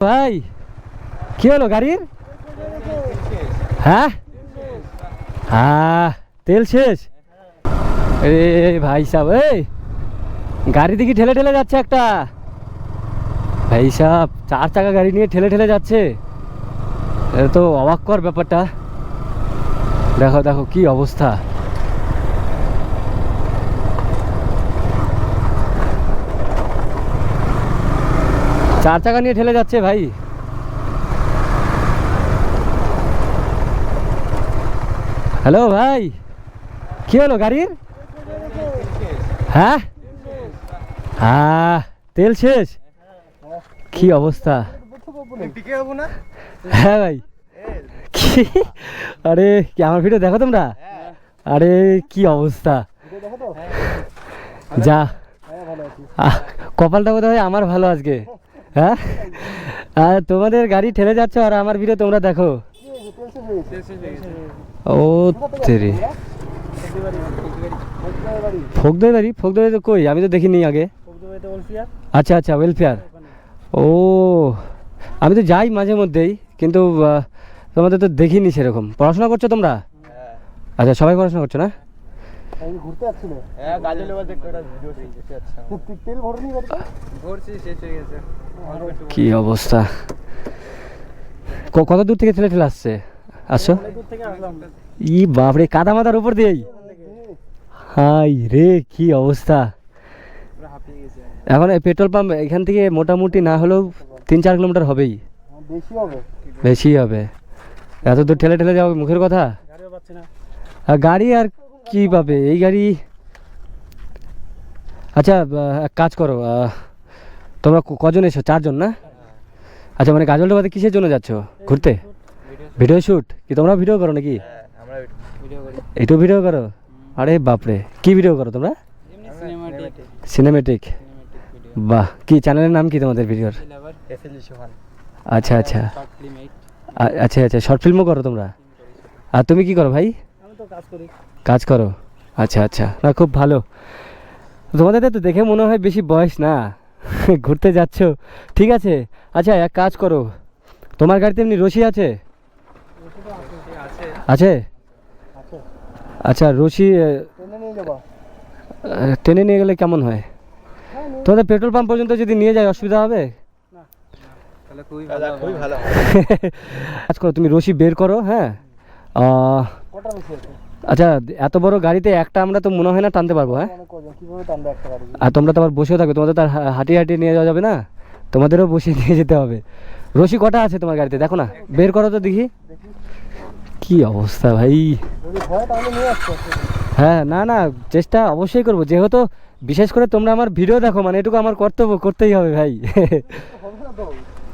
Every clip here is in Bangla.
ভাই, কি হলো গাড়ির? হ্যাঁ? হ্যাঁ তেল শেষ। এ, ভাই এই, গাড়ি দেখি ঠেলে ঠেলে যাচ্ছে একটা। ভাই সাহেব চার চাকা গাড়ি নিয়ে ঠেলে ঠেলে যাচ্ছে। এটা তো অবাক কর ব্যাপারটা। দেখো দেখো কি অবস্থা। চার চাকা নিয়ে ঠেলে যাচ্ছে ভাই। হ্যালো ভাই, কি হলো গাড়ির? হ্যাঁ? হ্যাঁ তেল শেষ? কি অবস্থা? হ্যাঁ ভাই। কি? আরে, কি আমার ভিডিও দেখো তোমরা? আরে, কি অবস্থা? যা। কপালটা বোধ হয় আমার ভালো আজকে। হ্যাঁ? আর তোমাদের গাড়ি ঠেলে যাচ্ছে আর আমার ভিডিও তোমরা দেখো। ও তেরে। ফোকদই বাড়ি ফোকদই তো কই? আমি তো দেখিনি আগে। আচ্ছা আচ্ছা ওয়েলফেয়ার ও আমি তো যাই মাঝে মধ্যেই কিন্তু তোমাদের তো দেখিনি সেরকম। পড়াশোনা করছ তোমরা? আচ্ছা সবাই পড়াশোনা করছ না? ঘুরতে যাচ্ছিল? হ্যাঁ একটা ভিডিও যাচ্ছে তেল ভরনি গাড়িতে ভরছি শেষ হয়ে গেছে। কি অবস্থা? ক- কত দূর থেকে ঠেলে ঠেলে আসছে? আসছো দূর থেকে আসলাম ই বাপরে কাদা মাথার উপর দিয়েই। হাই রে কি অবস্থা? এখন এই পেট্রোল পাম্প এখান থেকে মোটামুটি না হলেও তিন চার কিলোমিটার হবেই। বেশি হবে। এত দূর ঠেলে ঠেলে যাও মুখের কথা? গাড়ি আর কি পাবে এই গাড়ি আচ্ছা এক কাজ করো তোমরা কজন এসো? চারজন না? আচ্ছা মানে গাজল ডোবাতে কিসের জন্য যাচ্ছ? ঘুরতে? ভিডিও শ্যুট কি তোমরা ভিডিও করো নাকি? আমরা ভিডিও করো? আরে বাপরে, কি ভিডিও করো তোমরা? সিনেমাটিক। বাহ, কি চ্যানেলের নাম কি তোমাদের ভিডিওর? আচ্ছা আচ্ছা। আচ্ছা আচ্ছা শর্ট ফিল্মও করো তোমরা? আর তুমি কি করো ভাই? কাজ করো। আচ্ছা আচ্ছা। না খুব ভালো। তোমাদের তো দেখে মনে হয় বেশি বয়স না। ঘুরতে যাচ্ছ। ঠিক আছে। আচ্ছা এক কাজ করো। তোমার গাড়িতে এমনি রশি আছে? আছে? আছে আচ্ছা আচ্ছা রশি ট্রেনে নিয়ে টেনে নিয়ে গেলে কেমন হয়? তোমাদের পেট্রোল পাম্প পর্যন্ত যদি নিয়ে যায় অসুবিধা হবে? কাজ করো তুমি রশি বের করো হ্যাঁ? আচ্ছা এত বড় গাড়িতে একটা আমরা তো মনে হয় না টানতে পারব হ্যাঁ? আর তোমরা তো আবার বসেও থাকবে তোমাদের তো আর হাঁটিয়ে হাঁটিয়ে নিয়ে যাওয়া যাবে না? তোমাদেরও বসে নিয়ে যেতে হবে। রশি কটা আছে তোমার গাড়িতে? দেখো না বের করো তো দেখি। কি অবস্থা ভাই? হয় না না চেষ্টা অবশ্যই করব। যেহেতু বিশেষ করে তোমরা আমার ভিডিও দেখো মানে এটুকু আমার কর্তব্য করতেই হবে ভাই।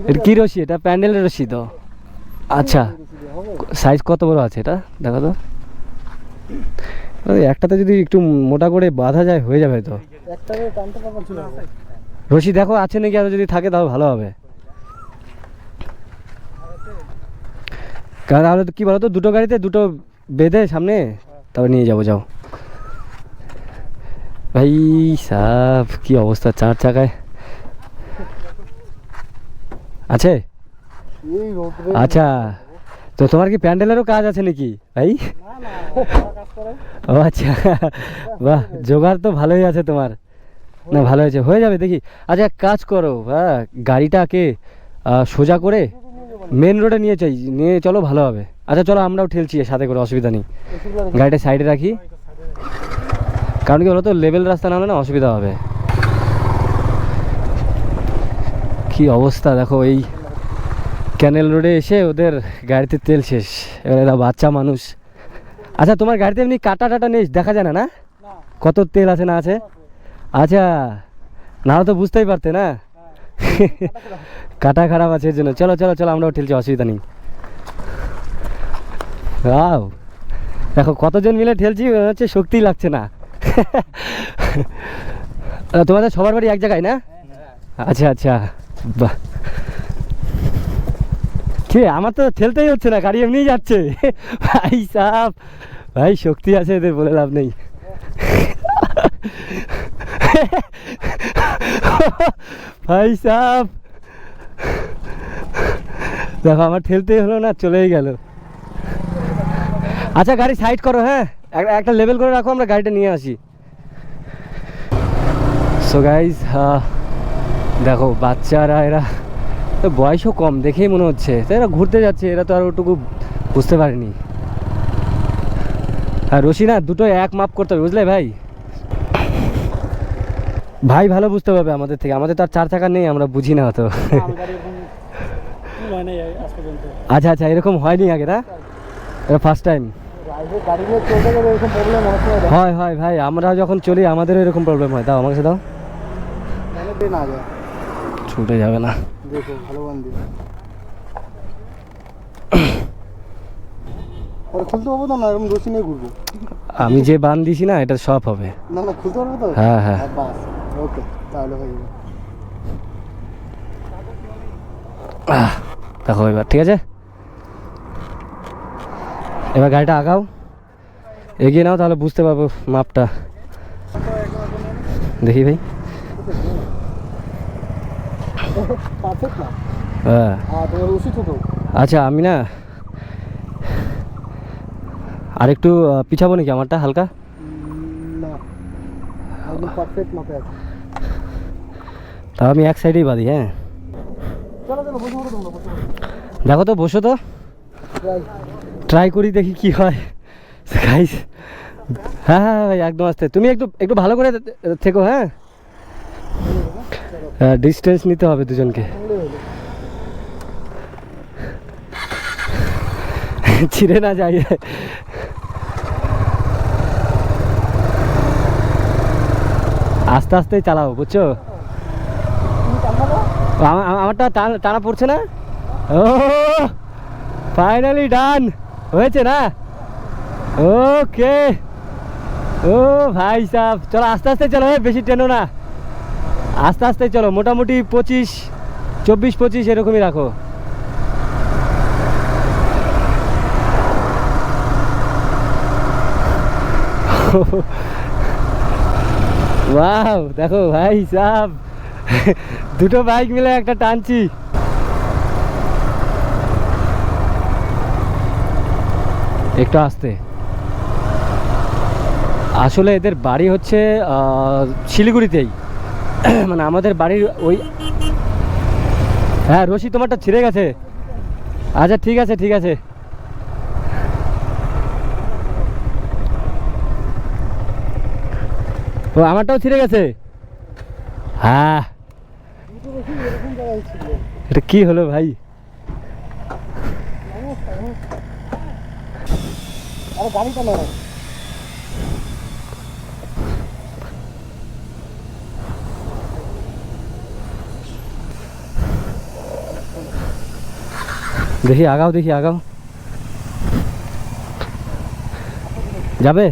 এটা কি রশি? এটা প্যান্ডেলের রশি তো। আচ্ছা সাইজ কত বড় আছে এটা? দেখো তো। একটাতে যদি একটু মোটা করে বাঁধা যায়, হয়ে যাবে তো। রশি দেখো, আছে নাকি? আর যদি থাকে তাহলে ভালো হবে। কারণ তাহলে তো কি বলতো, দুটো গাড়িতে দুটো বেঁধে সামনে, তারপর নিয়ে যাব, যাও। ভাই সাহ কি অবস্থা চার চাকায়। আছে? আচ্ছা তো তোমার কি প্যান্ডেলেরও কাজ আছে নাকি, ভাই? ও আচ্ছা। বাহ জোগাড় তো ভালোই আছে তোমার। না ভালো হয়েছে হয়ে যাবে দেখি। আচ্ছা এক কাজ করো হ্যাঁ গাড়িটাকে সোজা করে মেন রোডে নিয়ে চাই নিয়ে চলো ভালো হবে। আচ্ছা চলো আমরাও ঠেলছি সাথে করে অসুবিধা নেই। গাড়িটা সাইডে রাখি। কারণ কি বলতো লেভেল রাস্তা না হলে না অসুবিধা হবে। কি অবস্থা দেখো এই ক্যানেল রোডে এসে ওদের গাড়িতে তেল শেষ। এবার এরা বাচ্চা মানুষ। আচ্ছা তোমার গাড়িতে এমনি কাটা টাটা নেই দেখা যায় না না? কত তেল আছে না আছে? আচ্ছা না তো বুঝতেই পারতে না? কাটা খারাপ আছে এর জন্য। চলো চলো চলো আমরাও ঠেলছি অসুবিধা নেই। রাও দেখো কতজন মিলে ঠেলছি হচ্ছে শক্তি লাগছে না। তোমাদের সবার বাড়ি এক জায়গায় না? আচ্ছা আচ্ছা। বাহ। কি? আমার তো ঠেলতেই হচ্ছে না, গাড়ি এমনিই যাচ্ছে। ভাই সাহ ভাই শক্তি আছে এদের বলে লাভ নেই। ভাই সাহ দেখো, আমার ঠেলতেই হলো না, চলেই গেল। আচ্ছা গাড়ি সাইড করো হ্যাঁ? এক- একটা লেভেল করে রাখো, আমরা গাড়িটা নিয়ে আসি। সো গাইজ দেখো, বাচ্চারা, এরা বয়সও কম, দেখেই মনে হচ্ছে। এরা ঘুরতে যাচ্ছে, এরা তো আর ওটুকু বুঝতে পারেনি। আর রশি না দুটো এক মাপ করতে হবে, বুঝলে ভাই? ভাই ভালো বুঝতে পারবে আমাদের থেকে, আমাদের তো আর চার চাকা নেই, আমরা বুঝি না তো আমার গাড়ি এরকম কি নাই আজ পর্যন্ত আচ্ছা আচ্ছা এরকম হয়নি আগে, না? এটা ফার্স্ট টাইম হয় হয়, ভাই, আমরা যখন চলি, আমাদেরও এরকম প্রবলেম হয়। দাও, আমাকে দাও। মানে ছুটে যাবে না। দেখো ভালো বান্ধি খুলতে পারব তো না এরকম রশি নিয়ে ঘুরবো। আমি যে বান দিছি না এটা সব হবে। না না খুলতে পারব তো? হ্যাঁ, হ্যাঁ। বাস। ওকে তাহলে হয়ে যাবে দেখো এবার ঠিক আছে? এবার গাড়িটা আগাও। এগিয়ে নাও তাহলে বুঝতে পারব মাপটা। দেখি ভাই। হ্যাঁ। ছোটো আচ্ছা আমি না আর একটু পিছাবো নাকি আমারটা হালকা? তাও আমি এক সাইডেই বাঁধি হ্যাঁ। দেখো তো বসো তো। ট্রাই করি দেখি কি হয় হ্যাঁ হ্যাঁ ভাই একদম আসতে। তুমি একটু একটু ভালো করে থেকো হ্যাঁ। ডিস্টেন্স নিতে হবে দুজনকে। ছিঁড়ে না যাই। আস্তে আস্তে চালাও, বুঝছ? আমারটা টান- পড়ছে না? ও ফাইনালি ডান হয়েছে না? ওকে ও, ভাই সাহ চলো আস্তে আস্তে চলো বেশি টেনো না। আস্তে আস্তে চলো, মোটামুটি পঁচিশ, চব্বিশ, পঁচিশ এরকমই রাখো। দেখো ভাই সাহ দুটো বাইক মিলে একটা টানছি। একটু আসতে। আসলে এদের বাড়ি হচ্ছে শিলিগুড়িতেই। মানে আমাদের বাড়ির ওই হ্যাঁ রশি তোমারটা ছিঁড়ে গেছে। আচ্ছা ঠিক আছে ঠিক আছে। ও, আমারটাও ছিঁড়ে গেছে? হ্যাঁ। এটা কি হলো ভাই? গাড়িটা দেখি আগাও দেখি আগাও যাবে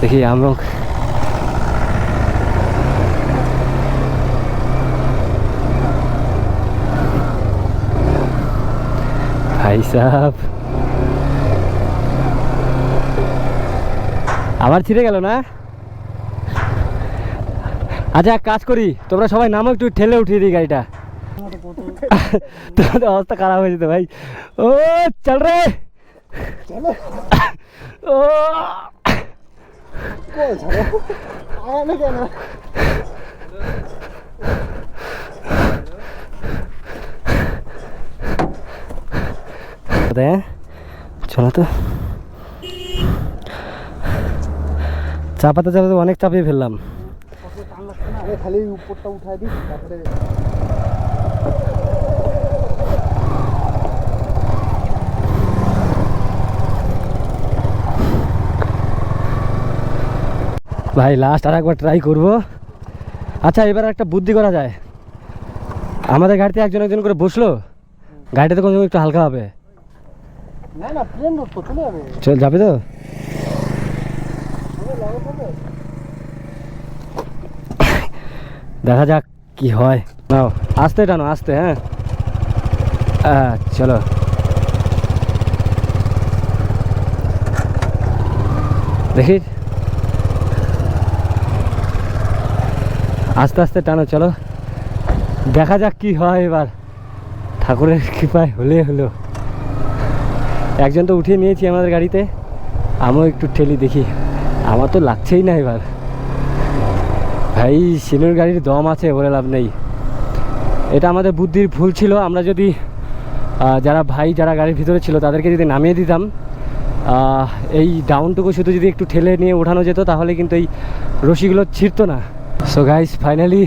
দেখি আমরা ভাই সাহ আবার ছিঁড়ে গেল না আচ্ছা এক কাজ করি তোমরা সবাই নামো একটু ঠেলে উঠিয়ে দিই গাড়িটা। তোমাদের অবস্থা খারাপ হয়ে যেত ভাই। ও চল রে। ও? চলো তো। চাপাতে চাপাতে অনেক চাপিয়ে ফেললাম। আরে খালি উপরটা উঠাই দিই তারপরে ভাই লাস্ট আর একবার ট্রাই করব। আচ্ছা এবার একটা বুদ্ধি করা যায়। আমাদের গাড়িতে একজন একজন করে বসল গাড়িটাতে কোনো একটু হালকা হবে। না না প্লেন চলে যাবে। চল যাবে তো হবে, লাগাতে হবে। দেখা যাক কি হয়। নাও, আস্তে টানো, আস্তে হ্যাঁ? চলো। দেখি। আস্তে আস্তে টানো, চলো। দেখা যাক কি হয় এবার। ঠাকুরের কৃপায় হলে হলো। একজন তো উঠিয়ে নিয়েছি আমাদের গাড়িতে। আমিও একটু ঠেলি দেখি। আমার তো লাগছেই না এবার। ভাই সিনুর গাড়ির দম আছে বলে লাভ নেই। এটা আমাদের বুদ্ধির ভুল ছিল। আমরা যদি যারা ভাই, যারা গাড়ির ভিতরে ছিল, তাদেরকে যদি নামিয়ে দিতাম এই ডাউনটুকু শুধু যদি একটু ঠেলে নিয়ে ওঠানো যেত, তাহলে কিন্তু এই রশিগুলো ছিঁড়তো না। সো গাইস ফাইনালি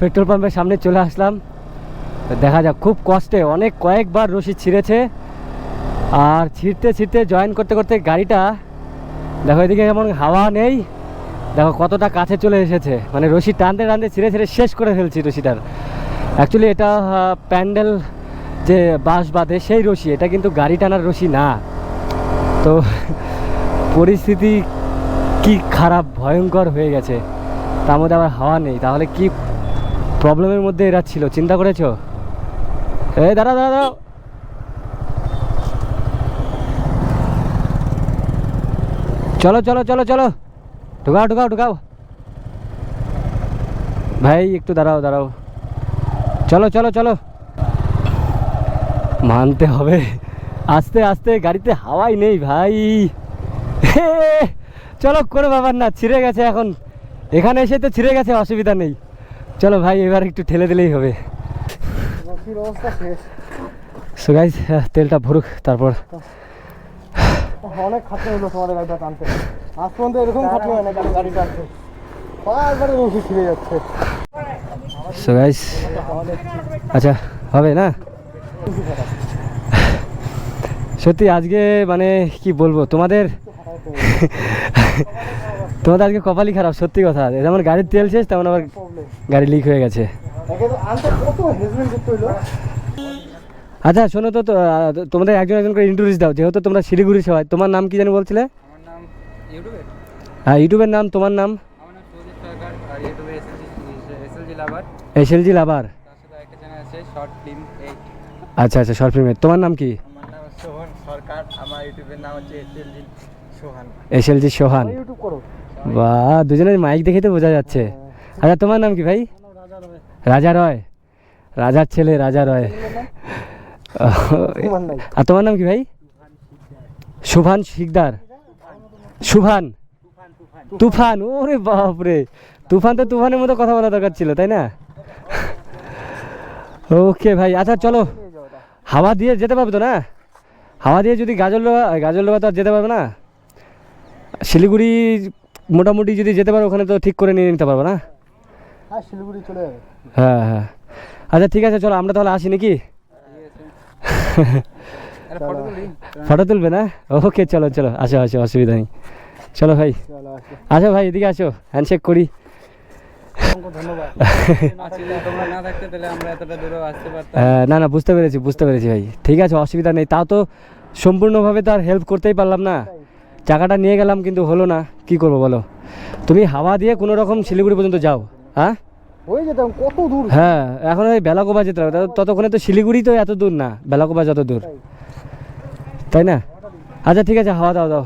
পেট্রোল পাম্পের সামনে চলে আসলাম। দেখা যাক, খুব কষ্টে অনেক কয়েকবার রশি ছিঁড়েছে। আর ছিঁড়তে ছিঁড়তে জয়েন করতে করতে গাড়িটা, দেখো এদিকে যেমন হাওয়া নেই। দেখো কতটা কাছে চলে এসেছে। মানে রশি টানতে টানতে ছিঁড়ে ছিঁড়ে শেষ করে ফেলছি রশিটার। অ্যাকচুয়ালি এটা প্যান্ডেল যে বাঁশ বাঁধে সেই রশি, এটা কিন্তু গাড়ি টানার রশি না। তো পরিস্থিতি কি খারাপ, ভয়ঙ্কর হয়ে গেছে। তার মধ্যে আবার হাওয়া নেই, তাহলে কি প্রবলেমের মধ্যে এরা ছিল? চিন্তা করেছ? এই দাঁড়া দাঁড়া দাঁড়াও। চলো চলো চলো চলো। ঢুকাও ঢুকাও ঢুকাও। ভাই, একটু দাঁড়াও দাঁড়াও। চলো চলো চলো। মানতে হবে। আস্তে আস্তে, গাড়িতে হাওয়াই নেই ভাই। চলো, করে বাবার না, ছিঁড়ে গেছে এখন। এখানে এসে তো ছিঁড়ে গেছে, অসুবিধা নেই। চলো ভাই, এবার একটু ঠেলে দিলেই হবে। সো তেলটা ভরুক, তারপর। অনেক হলো তোমাদের গাড়িটা টানতে। আজ পর্যন্ত এরকম খাটনি হয় না গাড়ি গাড়ি বারবার রশি ছিঁড়ে যাচ্ছে। সো গাইজ আচ্ছা হবে না? সত্যি আজকে মানে কি বলব তোমাদের তোমাদের আজকে কপালই খারাপ সত্যি কথা। যেমন গাড়ির তেল শেষ তেমন আবার গাড়ি লিক হয়ে গেছে। আচ্ছা শোনো তো তো, তোমাদের একজন একজন করে ইন্ট্রোডিউস দাও যেহেতু তোমরা শিলিগুড়ি সবাই। তোমার নাম কি জানি বলছিলে? হ্যাঁ ইউটিউবের নাম তোমার নাম? আমার নাম সুজিত সরকার আর ইউটিউবে এসএলজি এসএলজি লাভার। এসএলজি লাভার? তার সাথে একটা চ্যানেল আছে শর্ট ফিল্ম আচ্ছা আচ্ছা শর্ট ফিল্মের তোমার নাম কি? আমার নাম সোহন সরকার আমার ইউটিউবের নাম হচ্ছে এসএলজি সোহান। এসএলজি সোহান। ইউটিউব করো। বা দুজনের মাইক দেখে তো বোঝা যাচ্ছে। আচ্ছা তোমার নাম কি ভাই? রাজা রয়। রাজার ছেলে রাজা রয়। আর তোমার নাম কি ভাই? শুভান শিকদার। শুভান তুফান ওরে বাপরে। তুফান তো তুফানের মতো কথা বলা দরকার ছিল তাই না? ওকে ভাই আচ্ছা চলো। হাওয়া দিয়ে যেতে পারবে তো না? হাওয়া দিয়ে যদি গাজল গাজল ডোবা তো আর যেতে পারবে না? শিলিগুড়ি মোটামুটি যদি যেতে পারো ওখানে তো ঠিক করে নিয়ে নিতে পারব না? হ্যাঁ শিলিগুড়ি চলে যাবে। হ্যাঁ হ্যাঁ। আচ্ছা ঠিক আছে চলো আমরা তাহলে আসি নাকি? ফটো তুলবে? না? ওকে চলো চলো। আসো আসো অসুবিধা নেই। চলো ভাই। আসো। ভাই এদিকে আসো। হ্যান্ডশেক করি। আচ্ছা না আহ, না না বুঝতে পেরেছি বুঝতে পেরেছি ভাই। ঠিক আছে অসুবিধা নেই। তাও তো সম্পূর্ণভাবে তো আর হেল্প করতেই পারলাম না। টাকাটা নিয়ে গেলাম কিন্তু হলো না। কি করব বলো? তুমি হাওয়া দিয়ে কোনো রকম শিলিগুড়ি পর্যন্ত যাও হ্যাঁ? হয়ে যেতাম কত দূর? হ্যাঁ এখন ওই বেলাকোবা যেতে হবে। ততক্ষণে তো শিলিগুড়ি তো এত দূর না। বেলাকোবা যত দূর। তাই না? আচ্ছা ঠিক আছে হাওয়া দাও দাও।